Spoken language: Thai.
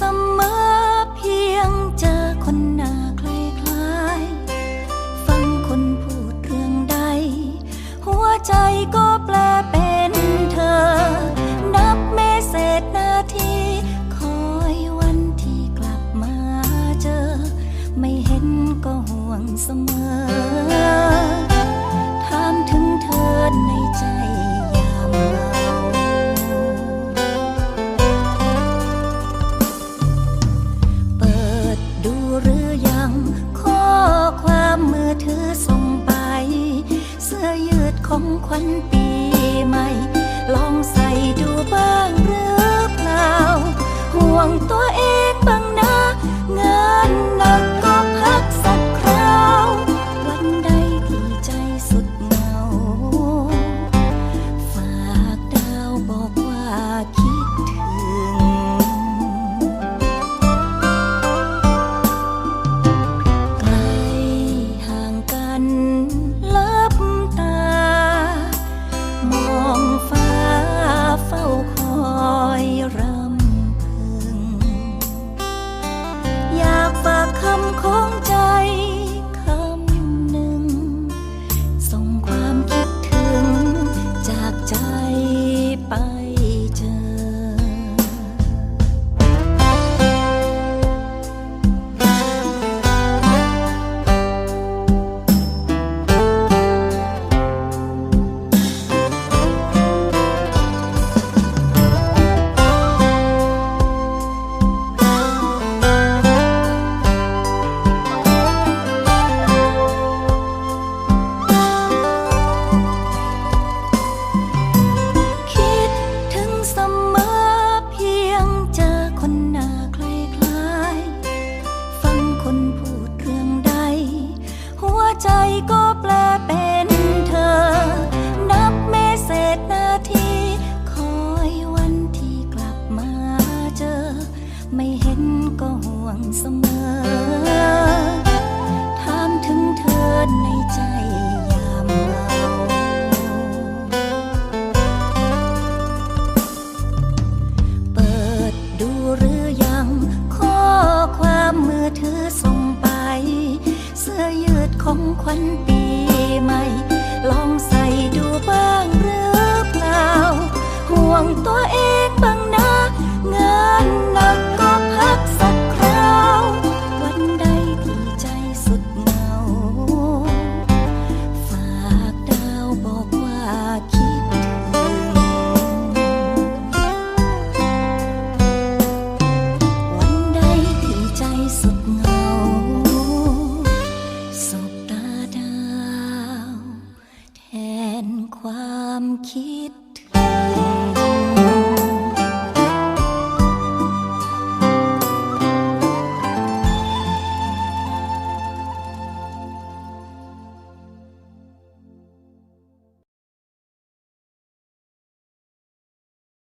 some 魂。 ใจก็แปลเป็นเธอ นับเมเศษนาที คอยวันที่กลับมาเจอ ไม่เห็นก็ห่วงเสมอ ben